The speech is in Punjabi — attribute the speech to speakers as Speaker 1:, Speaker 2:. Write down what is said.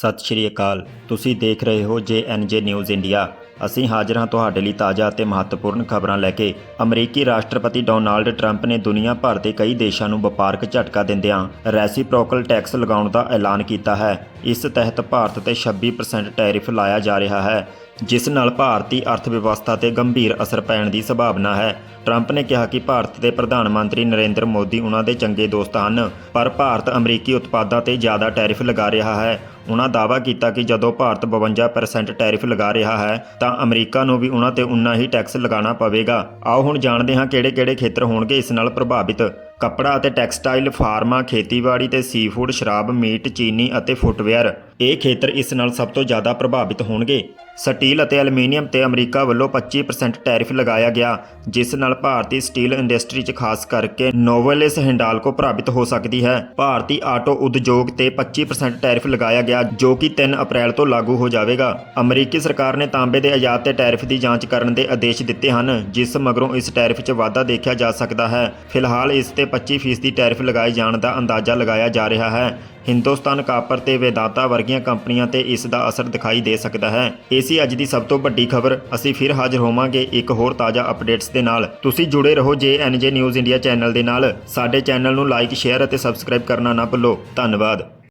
Speaker 1: ਸਤਿ ਸ਼੍ਰੀ ਅਕਾਲ। ਤੁਸੀਂ ਦੇਖ ਰਹੇ ਹੋ ਜੇ ਐੱਨ ਜੇ ਨਿਊਜ਼ ਇੰਡੀਆ। ਅਸੀਂ ਹਾਜ਼ਰ ਹਾਂ ਤੁਹਾਡੇ ਲਈ ਤਾਜ਼ਾ ਅਤੇ ਮਹੱਤਵਪੂਰਨ ਖਬਰਾਂ ਲੈ ਕੇ। ਅਮਰੀਕੀ ਰਾਸ਼ਟਰਪਤੀ ਡੋਨਾਲਡ ਟਰੰਪ ਨੇ ਦੁਨੀਆ ਭਰ ਦੇ ਕਈ ਦੇਸ਼ਾਂ ਨੂੰ ਵਪਾਰਕ ਝਟਕਾ ਦਿੰਦਿਆਂ ਰੈਸੀਪ੍ਰੋਕਲ ਟੈਕਸ ਲਗਾਉਣ ਦਾ ਐਲਾਨ ਕੀਤਾ ਹੈ। ਇਸ ਤਹਿਤ ਭਾਰਤ ਤੇ 26% ਟੈਰਿਫ ਲਾਇਆ ਜਾ ਰਿਹਾ ਹੈ। ਜਿਸ ਨਾਲ ਭਾਰਤੀ ਅਰਥ ਵਿਵਸਥਾ ਤੇ ਗੰਭੀਰ ਅਸਰ ਪੈਣ ਦੀ ਸੰਭਾਵਨਾ ਹੈ। ਟਰੰਪ ਨੇ ਕਿਹਾ ਕਿ ਭਾਰਤ ਦੇ ਪ੍ਰਧਾਨ ਮੰਤਰੀ ਨਰਿੰਦਰ ਮੋਦੀ ਉਹਨਾਂ ਦੇ ਚੰਗੇ ਦੋਸਤ ਹਨ, ਪਰ ਭਾਰਤ ਅਮਰੀਕੀ ਉਤਪਾਦਾਂ ਤੇ ਜ਼ਿਆਦਾ ਟੈਰਿਫ ਲਗਾ ਰਿਹਾ ਹੈ। ਉਹਨਾਂ ਦਾਅਵਾ ਕੀਤਾ ਕਿ ਜਦੋਂ ਭਾਰਤ 52% ਟੈਰਿਫ ਲਗਾ ਰਿਹਾ ਹੈ, ਤਾਂ ਅਮਰੀਕਾ ਨੂੰ ਵੀ ਉਹਨਾਂ ਤੇ ਉਨਾ ਹੀ ਟੈਕਸ ਲਗਾਉਣਾ ਪਵੇਗਾ। ਆਓ ਹੁਣ ਜਾਣਦੇ ਹਾਂ ਕਿਹੜੇ-ਕਿਹੜੇ ਖੇਤਰ ਹੋਣਗੇ ਇਸ ਨਾਲ ਪ੍ਰਭਾਵਿਤ। ਕੱਪੜਾ ਅਤੇ ਟੈਕਸਟਾਈਲ, ਫਾਰਮਾ, ਖੇਤੀਬਾੜੀ ਤੇ ਸੀਫੂਡ ਸ਼ਰਾਬ, ਮੀਟ, ਚੀਨੀ ਅਤੇ ਫੁੱਟਵੇਅਰ। ਇਹ ਖੇਤਰ ਇਸ ਨਾਲ ਸਭ ਤੋਂ ਜ਼ਿਆਦਾ ਪ੍ਰਭਾਵਿਤ ਹੋਣਗੇ। ਸਟੀਲ ਅਤੇ ਐਲੂਮੀਨੀਅਮ ਤੇ ਅਮਰੀਕਾ ਵੱਲੋਂ 25% ਟੈਰਿਫ ਲਗਾਇਆ ਗਿਆ, ਜਿਸ ਨਾਲ ਭਾਰਤੀ ਸਟੀਲ ਇੰਡਸਟਰੀ 'ਚ ਖਾਸ ਕਰਕੇ ਨੋਵਲਿਸ ਹਿੰਡਾਲਕੋ ਪ੍ਰਭਾਵਿਤ ਹੋ ਸਕਦੀ ਹੈ। ਭਾਰਤੀ ਆਟੋ ਉਦਯੋਗ ਤੇ 25% ਟੈਰਿਫ ਲਗਾਇਆ ਗਿਆ, ਜੋ ਕਿ 3 ਅਪ੍ਰੈਲ ਤੋਂ ਲਾਗੂ ਹੋ ਜਾਵੇਗਾ। ਅਮਰੀਕੀ ਸਰਕਾਰ ਨੇ ਤਾਂਬੇ ਦੇ ਆਯਾਤ ਤੇ ਟੈਰਿਫ ਦੀ ਜਾਂਚ ਕਰਨ ਦੇ ਆਦੇਸ਼ ਦਿੱਤੇ ਹਨ, ਜਿਸ ਮਗਰੋਂ ਇਸ ਟੈਰਿਫ 'ਚ ਵਾਧਾ ਦੇਖਿਆ ਜਾ ਸਕਦਾ ਹੈ। ਫਿਲਹਾਲ ਇਸ ਤੇ 25% ਟੈਰਿਫ ਲਗਾਏ ਜਾਣ ਦਾ ਅੰਦਾਜ਼ਾ ਲਗਾਇਆ ਜਾ ਰਿਹਾ ਹੈ। ਹਿੰਦੁਸਤਾਨ ਕਾਪਰ ਤੇ ਵੇਦਾਂਤਾ ਵਰਗੀਆਂ ਕੰਪਨੀਆਂ ਤੇ ਇਸ ਦਾ ਅਸਰ ਦਿਖਾਈ ਦੇ ਸਕਦਾ ਹੈ। ਇਹ ਸੀ ਅੱਜ ਦੀ ਸਭ ਤੋਂ ਵੱਡੀ ਖਬਰ। ਅਸੀਂ ਫਿਰ ਹਾਜ਼ਰ ਹੋਵਾਂਗੇ ਇੱਕ ਹੋਰ ਤਾਜ਼ਾ ਅਪਡੇਟਸ ਦੇ ਨਾਲ। ਤੁਸੀਂ ਜੁੜੇ ਰਹੋ ਜੇਐਨਜੇ ਨਿਊਜ਼ ਇੰਡੀਆ ਚੈਨਲ ਦੇ ਨਾਲ। ਸਾਡੇ ਚੈਨਲ ਨੂੰ ਲਾਈਕ, ਸ਼ੇਅਰ ਅਤੇ ਸਬਸਕ੍ਰਾਈਬ ਕਰਨਾ ਨਾ ਭੁੱਲੋ। ਧੰਨਵਾਦ।